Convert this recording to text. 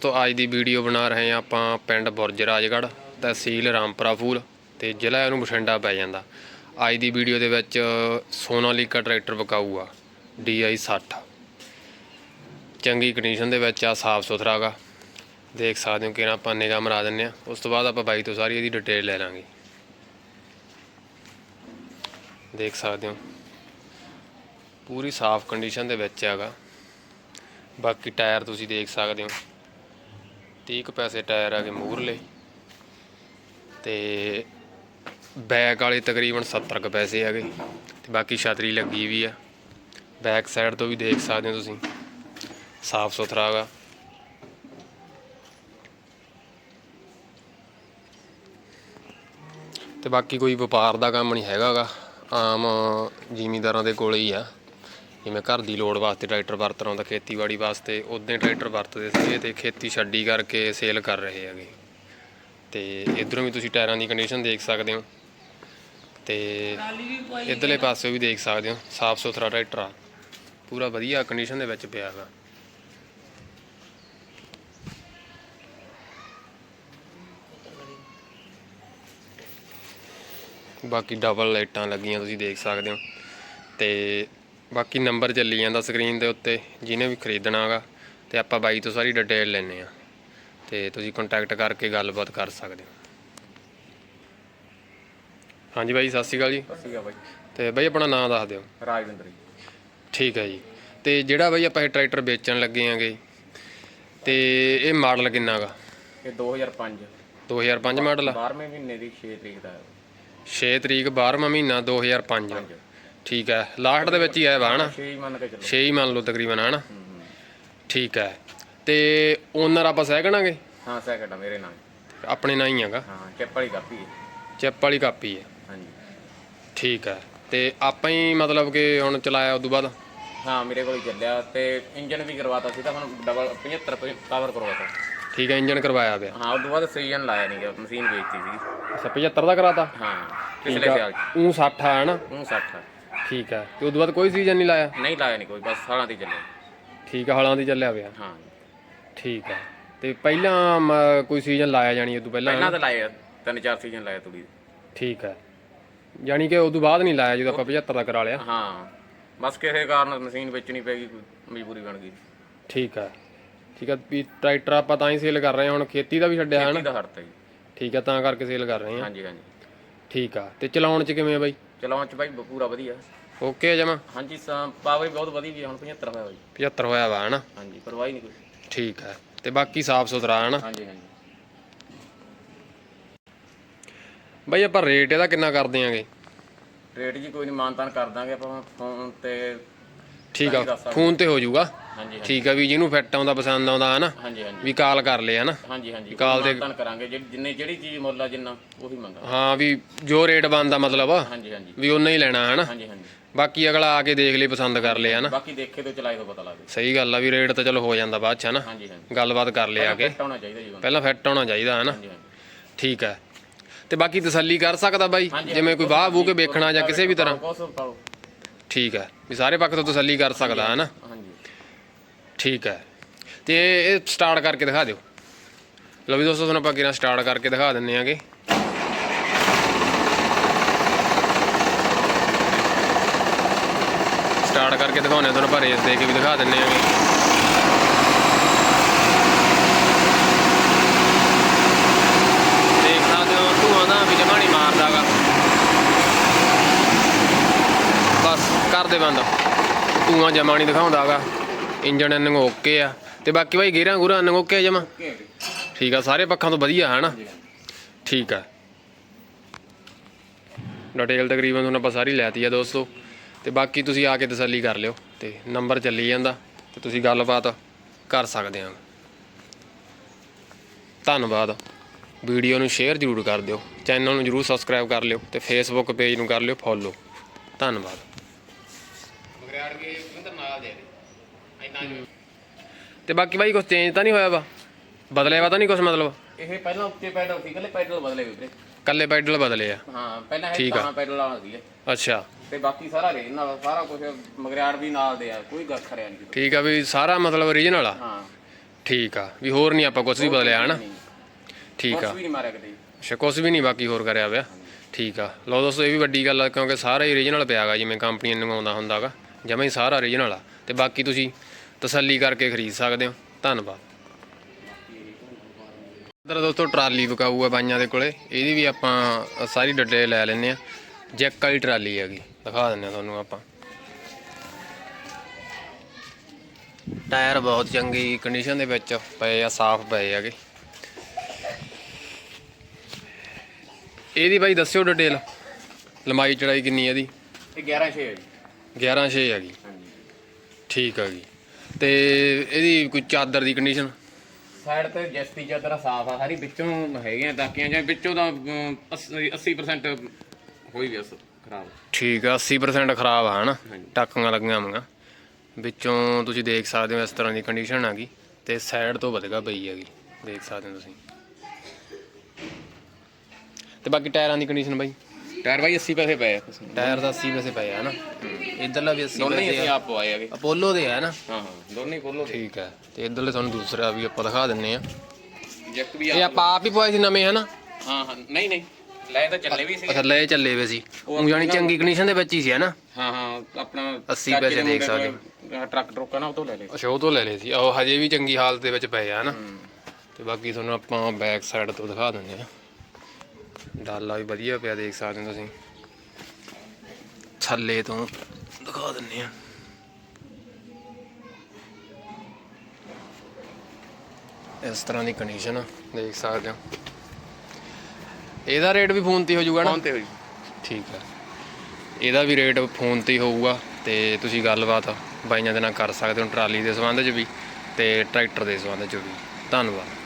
ਤੋਂ ਅੱਜ ਦੀ ਵੀਡੀਓ ਬਣਾ ਰਹੇ ਹਾਂ ਆਪਾਂ ਪਿੰਡ ਬੁਰਜ ਰਾਜਗੜ੍ਹ, ਤਹਿਸੀਲ ਰਾਮਪੁਰਾ ਫੂਲ ਤੇ ਜ਼ਿਲ੍ਹਾ ਇਹਨੂੰ ਬਠਿੰਡਾ ਪੈ ਜਾਂਦਾ। ਅੱਜ ਦੀ ਵੀਡੀਓ ਦੇ ਵਿੱਚ ਸੋਨਾਲੀਕਾ ਟਰੈਕਟਰ ਵਿਕਾਊ ਆ DI 60 ਚੰਗੀ ਕੰਡੀਸ਼ਨ ਦੇ ਵਿੱਚ ਆ, ਸਾਫ਼ ਸੁਥਰਾ ਗਾ। ਦੇਖ ਸਕਦੇ ਹੋ ਕਿ ਆਪਾਂ ਨਿਗਾਹ ਮਰਾ ਦਿੰਨੇ ਆ ਉਸ ਤੋਂ ਬਾਅਦ ਆਪਾਂ ਬਾਈਕ ਤੋਂ ਸਾਰੀ ਇਹਦੀ ਡਿਟੇਲ ਲੈ ਲਾਂਗੇ। ਦੇਖ ਸਕਦੇ ਹੋ। ਪੂਰੀ ਸਾਫ਼ ਕੰਡੀਸ਼ਨ ਦੇ ਵਿੱਚ ਹੈਗਾ। ਬਾਕੀ ਟਾਇਰ ਤੁਸੀਂ ਦੇਖ ਸਕਦੇ ਹੋ। 30 ਕੁ ਪੈਸੇ ਟਾਇਰ ਆ ਗਏ ਮੂਰਲੇ ਤੇ ਬੈਕ ਵਾਲੇ ਤਕਰੀਬਨ 70 ਕੁ ਪੈਸੇ ਆ ਗਏ ਤੇ ਬਾਕੀ ਛਤਰੀ ਲੱਗੀ ਵੀ ਆ। ਬੈਕ ਸਾਈਡ ਤੋਂ ਵੀ ਦੇਖ ਸਕਦੇ ਹੋ ਤੁਸੀਂ। ਸਾਫ਼ ਸੁਥਰਾ ਹੈਗਾ ਤੇ ਬਾਕੀ ਕੋਈ ਵਪਾਰ ਦਾ ਕੰਮ ਨਹੀਂ ਹੈਗਾਗਾ ਆਮ ਜ਼ਿਮੀਂਦਾਰਾਂ ਦੇ ਕੋਲੇ ਹੀ ਆ। ਜਿਵੇਂ ਘਰ ਦੀ ਲੋੜ ਵਾਸਤੇ ਟਰੈਕਟਰ ਵਰਤ ਆਉਂਦਾ ਖੇਤੀਬਾੜੀ ਵਾਸਤੇ ਉਦੋਂ ਟਰੈਕਟਰ ਵਰਤਦੇ ਸੀਗੇ ਤੇ ਖੇਤੀ ਛੱਡੀ ਕਰਕੇ ਸੇਲ ਕਰ ਰਹੇ ਹੈਗੇ। ਤੇ ਇਧਰੋਂ ਵੀ ਤੁਸੀਂ ਟਾਇਰਾਂ ਦੀ ਕੰਡੀਸ਼ਨ ਦੇਖ ਸਕਦੇ ਹੋ। ਤੇ ਇਧਰਲੇ ਪਾਸੇ ਵੀ ਦੇਖ ਸਕਦੇ ਹੋ, ਸਾਫ਼ ਸੁਥਰਾ ਟਰੈਕਟਰ ਆ। ਪੂਰਾ ਵਧੀਆ ਕੰਡੀਸ਼ਨ ਦੇ ਵਿੱਚ ਪਿਆ ਹੈਗਾ। ਬਾਕੀ ਡਬਲ ਲਾਈਟਾਂ ਲੱਗੀਆਂ, ਤੁਸੀਂ ਦੇਖ ਸਕਦੇ ਹੋ। ਤੇ ਬਾਕੀ ਨੰਬਰ ਚੱਲੀ ਜਾਂਦਾ ਸਕਰੀਨ ਦੇ ਉੱਤੇ ਜਿਹਨੇ ਵੀ ਖਰੀਦਣਾਗਾ ਤੇ ਆਪਾਂ ਬਾਈ ਤੋਂ ਸਾਰੀ ਡਿਟੇਲ ਲੈਣੇ ਆ ਤੇ ਤੁਸੀਂ ਕੰਟੈਕਟ ਕਰਕੇ ਗੱਲਬਾਤ ਕਰ ਸਕਦੇ ਹੋ। ਹਾਂਜੀ ਬਾਈ ਸਤਿ ਸ਼੍ਰੀ ਅਕਾਲ ਜੀ। ਸੀਗਾ ਬਾਈ। ਤੇ ਬਾਈ ਆਪਣਾ ਨਾਮ ਦੱਸ ਦਿਓ। ਰਾਜਵਿੰਦਰ ਜੀ। ਠੀਕ ਹੈ ਜੀ। ਤੇ ਜਿਹੜਾ ਬਾਈ ਆਪਾਂ ਇਹ ਟਰੈਕਟਰ ਵੇਚਣ ਲੱਗੇ ਆਂਗੇ ਤੇ ਇਹ ਮਾਡਲ ਕਿੰਨਾਗਾ ਇਹ 2005 2005 ਮਾਡਲ ਆ? 12ਵੇਂ ਮਹੀਨੇ ਦੀ 6 ਤਰੀਕ ਦਾ। ਹੈ 6 ਤਰੀਕ 12ਵਾਂ ਮਹੀਨਾ 2005 ਠੀਕ ਹੈ ਲਾਸਟ ਦੇ ਵਿੱਚ ਹੀ ਆਇਆ ਵਾ ਹਨਾ? 6 ਮੰਨ ਕੇ ਚੱਲੋ। 6 ਹੀ ਮੰਨ ਲਓ ਤਕਰੀਬਨ ਹਨਾ? ਠੀਕ ਹੈ ਤੇ ਓਨਰ ਆਪਾਂ ਸਹਿਕਣਾਗੇ ਹਾਂ ਸੈਕਿੰਡ ਆ ਮੇਰੇ ਨਾਲ। ਆਪਣੇ ਨਾਲ ਹੀ ਹੈਗਾ। ਹਾਂ ਚਿੱਪ ਵਾਲੀ ਕਾਪੀ ਹੈ। ਚਿੱਪ ਵਾਲੀ ਕਾਪੀ ਹੈ। ਹਾਂਜੀ। ਠੀਕ ਹੈ ਤੇ ਆਪਾਂ ਹੀ ਮਤਲਬ ਕਿ ਹੁਣ ਚਲਾਇਆ ਉਦੋਂ ਬਾਅਦ? ਹਾਂ ਮੇਰੇ ਕੋਲ ਹੀ ਚੱਲਿਆ ਤੇ ਇੰਜਨ ਵੀ ਕਰਵਾਤਾ ਸੀ ਤਾਂ ਹੁਣ ਡਬਲ 75 ਕਵਰ ਕਰਵਾਤਾ। ਠੀਕ ਹੈ ਇੰਜਨ ਕਰਵਾਇਆ ਪਿਆ। ਹਾਂ ਉਦੋਂ ਬਾਅਦ ਸੀਜ਼ਨ ਲਾਇਆ ਨਹੀਂ ਗਾ ਮਸ਼ੀਨ ਵੇਚਤੀ ਸੀ ਅੱਛਾ 75 ਦਾ ਕਰਾਤਾ? ਹਾਂ ਪਿਛਲੇ ਸਾਲ ਉਹ 60 ਆ ਹਨਾ? ਉਹ 60 ਠੀਕ ਹੈ ਤੇ ਉਦੋਂ ਬਾਅਦ ਕੋਈ ਸੀਜ਼ਨ ਨਹੀਂ ਲਾਇਆ? ਨਹੀਂ ਲਾਇਆ ਨਹੀਂ ਕੋਈ ਬਸ ਸਾਲਾਂ ਦੀ ਚੱਲਿਆ ਠੀਕ ਹੈ ਹਲਾਂ ਦੀ ਚੱਲਿਆ ਪਿਆ। ਹਾਂ। ਠੀਕ ਹੈ ਤੇ ਪਹਿਲਾਂ ਮ, ਕੋਈ ਸੀਜ਼ਨ ਲਾਇਆ ਜਾਣੀ ਉਦੋਂ ਪਹਿਲਾਂ? ਪਹਿਲਾਂ ਤਾਂ ਲਾਇਆ ਤਿੰਨ ਚਾਰ ਸੀਜ਼ਨ ਲਾਇਆ ਤੁੜੀ ਠੀਕ ਹੈ ਯਾਨੀ ਕਿ ਉਦੋਂ ਬਾਅਦ ਨਹੀਂ ਲਾਇਆ ਜਦੋਂ ਆਪਾਂ 75 ਦਾ ਕਰਾ ਲਿਆ? ਹਾਂ। ਬਸ ਕਿਸੇ ਕਾਰਨ ਮਸ਼ੀਨ ਵੇਚਣੀ ਪੈ ਗਈ ਕੋਈ ਮਜਬੂਰੀ ਬਣ ਗਈ। ਠੀਕ ਹੈ ਠੀਕ ਹੈ ਵੀ ਟਰੈਕਟਰ ਆਪਾਂ ਤਾਂ ਹੀ ਸੇਲ ਕਰ ਰਹੇ ਹਾਂ ਹੁਣ ਖੇਤੀ ਦਾ ਵੀ ਛੱਡਿਆ ਹੈ ਨਾ ਖੇਤੀ ਦਾ ਹੜਤਾ ਜੀ। ਠੀਕ ਹੈ ਤਾਂ ਕਰਕੇ ਸੇਲ ਕਰ ਰਹੇ ਹਾਂ। ਹਾਂਜੀ ਹਾਂਜੀ। ਠੀਕ ਆ। ਤੇ ਚਲਾਉਣ ਚ ਕਿਵੇਂ ਆ ਬਾਈ? ਚਲਾਉਣ ਚ ਬਾਈ ਬ- ਪੂਰਾ ਵਧੀਆ। ਓਕੇ ਜਮਾ? ਹਾਂਜੀ ਪਾਵਰ ਬਹੁਤ ਵਧੀਆ ਵੀ ਹੁਣ 75 ਹੋਇਆ ਬਾਈ। 75 ਹੋਇਆ ਵਾ ਹਨਾ? ਹਾਂਜੀ ਪਰਵਾਹੀ ਨਹੀਂ ਕੋਈ। ਠੀਕ ਹੈ ਤੇ ਬਾਕੀ ਸਾਫ਼ ਸੁਥਰਾ ਹਨਾ? ਹਾਂਜੀ ਹਾਂਜੀ। ਬਾਈ ਆਪਾਂ ਰੇਟ ਇਹਦਾ ਕਿੰਨਾ ਕਰ ਦਿਆਂਗੇ? ਰੇਟ ਜੀ ਕੋਈ ਨਹੀਂ ਮਾਨਤਾਨ ਕਰ ਦਾਂਗੇ ਆਪਾਂ ਫੋਨ ਤੇ ਠੀਕ ਤਾਂ ਆ ਹੀ ਦੱਸ ਸਕਦੇ। ਫੋਨ ਤੇ ਹੋ ਜਾਊਗਾ। ਹਾਂਜੀ ਹਾਂਜੀ। ਠੀਕ ਆ ਵੀ ਜਿਹਨੂੰ ਫਿੱਟ ਆਉਂਦਾ ਪਸੰਦ ਆਉਂਦਾ ਹਨਾ? ਹਾਂਜੀ ਹਾਂਜੀ। ਵੀ ਕਾਲ ਕਰ ਲਿਆ ਹਨਾ? ਹਾਂਜੀ ਹਾਂਜੀ। ਕਾਲ ਤੇ- ਮਾਨਤਾਨ ਕਰਾਂਗੇ ਜਿਹੜੀ- ਜਿੰਨੇ ਜਿਹੜੀ ਚੀਜ਼ ਮੁੱਲ ਆ ਜਿੰਨਾ ਉਹੀ ਮੰਗਾ ਹਾਂ ਵੀ ਜੋ ਰੇਟ ਬਣਦਾ ਮਤਲਬ ਹਾਂਜੀ ਹਾਂਜੀ। ਵੀ ਉਹਨਾਂ ਹੀ ਲੈਣਾ ਹਨਾ? ਹਾਂਜੀ ਹਾਂਜੀ। ਬਾਕੀ ਅਗਲਾ ਆ ਕੇ ਦੇਖ ਲਈ ਪਸੰਦ ਕਰ ਲਿਆ ਹਨਾ? ਬਾਕੀ ਦੇਖੇ ਤੋਂ ਚਲਾਏ ਤੋਂ ਪਤਾ ਲੱਗ ਸਹੀ ਗੱਲ ਆ ਵੀ ਰੇਟ ਤਾਂ ਚਲੋ ਹੋ ਜਾਂਦਾ ਬਾਅਦ ਚ ਹਨਾ? ਹਾਂਜੀ ਹਾਂਜੀ। ਗੱਲਬਾਤ ਕਰ ਲਿਆ ਕੇ। ਫਿੱਟ ਹੋਣਾ ਚਾਹੀਦਾ ਜੀ ਬੰਦਾ। ਪਹਿਲਾਂ ਫਿੱਟ ਹੋਣਾ ਚਾਹੀਦਾ ਹਨਾ? ਹਾਂਜੀ ਹਾਂਜੀ। ਠੀਕ ਹੈ ਤੇ ਬਾਕੀ ਤਸੱਲੀ ਕਰ ਸਕਦਾ ਬਾਈ? ਜਿਵੇਂ ਕੋਈ ਬਾਹ ਬੂ ਕੇ ਵੇਖਣਾ ਜਾਂ ਕਿਸੇ ਵੀ ਤਰ੍ਹਾਂ। ਕੁਛ ਪਾਓ ਠੀਕ ਹੈ। ਵੀ ਸਾਰੇ ਪੱਖ ਤੋਂ ਤਸੱਲੀ ਕਰ ਸਕਦਾ ਹਨਾ ਹਾਂਜੀ। ਠੀਕ ਹੈ। ਤੇ ਇਹ ਸਟਾਰਟ ਕਰਕੇ ਦਿਖਾ ਦਿਓ। ਲਓ ਵੀ ਦੋਸਤੋ ਤੁਹਾਨੂੰ ਆਪਾਂ ਕਿਰਾਂ ਸਟਾਰਟ ਕਰਕੇ ਦਿਖਾ ਦਿੰਨੇ ਆਗੇ ਸਟਾਰਟ ਕਰਕੇ ਦਿਖਾਉਣੇ ਤੁਹਾਨੂੰ ਆਪਾਂ ਰੇਸ ਦੇ ਕੇ ਵੀ ਦਿਖਾ ਦਿੰਨੇ ਆਗੇ ਦੇਖ ਸਕਦੇ ਹੋ ਧੂਆਂ ਦਾ ਵੀ ਜਮਾ ਨਹੀਂ ਮਾਰਦਾਗਾ ਬਸ ਕਰ ਧੂਆਂ ਜਮਾ ਨਹੀਂ ਦਿਖਾਉਂਦਾਗਾ ਇੰਜਨ ਐਨਿੰਗ ਓਕੇ ਆ। ਤੇ ਬਾਕੀ ਭਾਈ ਗੇਰਾਂ ਗੁਰਾਂ ਐਨਿੰਗ ਓਕੇ ਆ ਜਮਾ? ਠੀਕ ਆ, ਸਾਰੇ ਪੱਖਾਂ ਤੋਂ ਵਧੀਆ ਹੈ ਨਾ ਠੀਕ ਆ। ਡਿਟੇਲ ਤਕਰੀਬਨ ਤੁਹਾਨੂੰ ਆਪਾਂ ਸਾਰੀ ਲੈਤੀ ਆ ਦੋਸਤੋ। ਤੇ ਬਾਕੀ ਤੁਸੀਂ ਆ ਕੇ ਤਸੱਲੀ ਕਰ ਲਿਓ ਤੇ ਨੰਬਰ ਚੱਲੀ ਜਾਂਦਾ ਤੇ ਤੁਸੀਂ ਗੱਲਬਾਤ ਕਰ ਸਕਦੇ ਆ। ਧੰਨਵਾਦ। ਵੀਡੀਓ ਨੂੰ ਸ਼ੇਅਰ ਜ਼ਰੂਰ ਕਰ ਦਿਓ। ਚੈਨਲ ਨੂੰ ਜ਼ਰੂਰ ਸਬਸਕ੍ਰਾਈਬ ਕਰ ਲਿਓ ਤੇ ਫੇਸਬੁੱਕ ਪੇਜ ਨੂੰ ਕਰ ਲਿਓ, ਫੋਲੋ। ਧੰਨਵਾਦ। ਕੇ ਵਿੰਦਰ ਨਾਲ ਦੇ ਇੰਨਾ ਤੇ ਬਾਕੀ ਬਾਈ ਕੁਝ ਚੇਂਜ ਤਾਂ ਨਹੀਂ ਹੋਇਆ ਵਾ? ਬਦਲਿਆ ਵਾ ਤਾਂ ਨਹੀਂ ਕੁਝ ਮਤਲਬ? ਇਹ ਪਹਿਲਾਂ ਉੱਤੇ ਪੈਡਲ ਸੀ ਕੱਲੇ ਪੈਡਲ ਬਦਲੇ ਹੋਏ ਵੀਰੇ। ਕੱਲੇ ਪੈਡਲ ਬਦਲੇ ਆ। ਹਾਂ ਪਹਿਲਾਂ ਇਹ। ਤਾਂ ਪੈਡਲ ਵਾਲਾ ਸੀ ਅੱਛਾ। ਤੇ ਬਾਕੀ ਸਾਰਾ ਰੇ ਨਾਲ ਸਾਰਾ ਕੁਝ ਮਗਰਿਆੜ ਵੀ ਨਾਲ ਦੇ ਆ ਕੋਈ ਗੱਲ ਖਰਿਆ ਨਹੀਂ। ਠੀਕ ਆ ਵੀ ਸਾਰਾ ਮਤਲਬ ਓਰੀਜਨਲ ਆ? ਹਾਂ। ਠੀਕ ਆ। ਵੀ ਹੋਰ ਨਹੀਂ ਆਪਾਂ ਕੁਝ ਵੀ ਬਦਲਿਆ ਹਨਾ? ਠੀਕ ਆ। ਵੀ ਨਹੀਂ ਮਾਰਿਆ ਕਦੇ। ਅੱਛਾ ਕੁਝ ਵੀ ਨਹੀਂ ਬਾਕੀ ਹੋਰ ਕਰਿਆ ਹੋਇਆ ਠੀਕ ਆ। ਲਓ ਦੋਸਤੋ ਇਹ ਵੀ ਵੱਡੀ ਗੱਲ ਆ ਕਿਉਂਕਿ ਸਾਰਾ ਹੀ ਓਰੀਜਨਲ ਪਿਆਗਾ ਜਿਵੇਂ ਕੰਪਨੀ ਨੂੰ ਆਉਂਦਾ ਹੁੰਦਾਗਾ। ਜਮਾਂ ਹੀ ਸਾਰਾ ਓਰੀਜਨਲ ਆ। ਤੇ ਬਾਕੀ ਤੁਸੀਂ ਤਸੱਲੀ ਕਰਕੇ ਖਰੀਦ ਸਕਦੇ ਹੋ। ਧੰਨਵਾਦ। ਇਧਰ ਦੋਸਤੋ ਟਰਾਲੀ ਵਿਕਾਊ ਆ ਬਾਈਆਂ ਦੇ ਕੋਲੇ। ਇਹਦੀ ਵੀ ਆਪਾਂ ਸਾਰੀ ਡੱਡੇ ਲੈ ਲੈਨੇ ਆ ਜੈਕ ਵਾਲੀ ਟਰਾਲੀ ਹੈਗੀ। ਦਿਖਾ ਦਿੰਨੇ ਆ ਤੁਹਾਨੂੰ ਆਪਾਂ। ਟਾਇਰ ਬਹੁਤ ਚੰਗੀ ਕੰਡੀਸ਼ਨ ਦੇ ਵਿੱਚ ਪਏ ਆ, ਸਾਫ਼ ਪਏ ਹੈਗੇ। ਇਹਦੀ ਬਾਈ ਦੱਸਿਓ ਡਿਟੇਲ ਲੰਬਾਈ ਚੜਾਈ ਕਿੰਨੀ ਹੈ ਇਹਦੀ? ਇਹ 11 6 ਹੈ ਜੀ। 11 6 ਹੈਗੀ ਹਾਂਜੀ ਠੀਕ ਹੈਗੀ ਤੇ ਇਹਦੀ ਕੋਈ ਚਾਦਰ ਦੀ ਕੰਡੀਸ਼ਨ ਸਾਈਡ ਤੇ ਜਸਤੀ ਚਾਦਰ ਸਾਫ਼ ਆ ਸਾਰੀ ਵਿੱਚੋਂ ਹੈਗੀਆਂ ਤਾਕੀਆਂ ਜਾਂ ਵਿੱਚੋਂ ਅਮ, 80% 80% ਹੋਈ ਵੀ ਅਸ ਖਰਾਬ। ਠੀਕ ਆ 80% ਖਰਾਬ ਆ ਹਨਾ? ਹਾਂਜੀ। ਟਾਕਾਂ ਲੱਗੀਆਂ ਹੋਈਆਂ। ਵਿੱਚੋਂ ਤੁਸੀਂ ਦੇਖ ਸਕਦੇ ਹੋ ਇਸ ਤਰ੍ਹਾਂ ਦੀ ਕੰਡੀਸ਼ਨ ਹੈਗੀ ਤੇ ਸਾਈਡ ਤੋਂ ਵਧਗਾ ਪਈ ਹੈਗੀ। ਦੇਖ ਸਕਦੇ ਹੋ ਤੁਸੀਂ। ਤੇ ਬਾਕੀ ਟਾਇਰਾਂ ਦੀ ਕੰਡੀਸ਼ਨ ਬਾਈ? ਟਾਇਰ ਬਾਈ 80 ਪੈਸੇ ਪਏ ਆ। ਟਾਇਰ ਦਾ 80 ਵੈਸੇ ਪਏ ਆ ਨਾ ਇਧਰਲਾ ਵੀ 80 ਦੋਨੇ ਹੀ ਅਸੀਂ ਆ ਆਪ ਪਵਾਏ ਹੈਗੇ। ਅਪੋਲੋ ਦੇ ਆ ਨਾ। ਹਾਂ ਹਾਂ ਦੋਨੇ ਖੋਲੋ ਠੀਕ ਹੈ ਤੇ ਇਧਰਲੇ ਤੁਹਾਨੂੰ ਦੂਸਰਾ ਵੀ ਆਪਾਂ ਦਿਖਾ ਦਿੰਨੇ ਆ। ਜੈਕ ਵੀ ਇਹ ਆਪ ਆਪਾਂ ਆਪ ਹੀ ਪਵਾਏ ਸੀ ਨਵੇਂ ਹਨਾ? ਹਾਂ ਹਾਂ ਨਹੀਂ ਨਹੀਂ ਲੈ ਤਾਂ ਚੱਲੇ ਵੀ ਸੀ ਅੱਛਾ ਚੱਲੇ ਵੇ ਸੀ। ਉਹ ਚੰਗੀ ਕੰਡੀਸ਼ਨ ਦੇ ਵਿੱਚ ਹੀ ਸੀ ਹਨਾ? ਹਾਂ ਹਾਂ ਆਪਣਾ 80 ਪੈਸੇ ਦੇਖ ਸਕਦੇ। ਹੋ ਟਰੱਕ ਨਾ ਉਹ ਤੋਂ ਲੈ ਲੈ ਅੱਛਾ ਉਹ ਤੋਂ ਲੈ ਲਏ ਸੀ। ਉਹ ਹਜੇ ਵੀ ਚੰਗੀ ਹਾਲਤ ਦੇ ਵਿੱਚ ਪਏ ਆ ਹਨਾ? ਤੇ ਬਾਕੀ ਤੁਹਾਨੂੰ ਆਪਾਂ ਬੈਕ ਸਾਈਡ ਤੋਂ ਦਿਖਾ ਦਿੰਦੇ ਆ। ਡਾਲਾ ਵੀ ਵਧੀਆ ਪਿਆ ਦੇਖ ਸਕਦੇ ਹੋ ਤੁਸੀਂ। ਥੱਲੇ ਤੋਂ। ਦਿਖਾ ਦਿੰਨੇ ਆ ਇਸ ਤਰ੍ਹਾਂ ਦੀ ਕੰਡੀਸ਼ਨ ਦੇਖ ਸਕਦੇ ਹੋ। ਇਹਦਾ ਰੇਟ ਵੀ ਫੋਨ ਤੇ ਹੋ ਜਾਊਗਾ ਨਾ? ਫੋਨ ਤੇ ਹੋਈ ਠੀਕ ਹੈ ਇਹਦਾ ਵੀ ਰੇਟ ਫੋਨ ਤੇ ਹੀ ਹੋਊਗਾ ਤੇ ਤੁਸੀਂ ਗੱਲਬਾਤ ਬਾਈਆਂ ਦੇ ਨਾਲ ਕਰ ਸਕਦੇ ਹੋ ਟਰਾਲੀ ਦੇ ਸੰਬੰਧ 'ਚ ਵੀ ਤੇ ਟਰੈਕਟਰ ਦੇ ਸੰਬੰਧ 'ਚ ਵੀ। ਧੰਨਵਾਦ।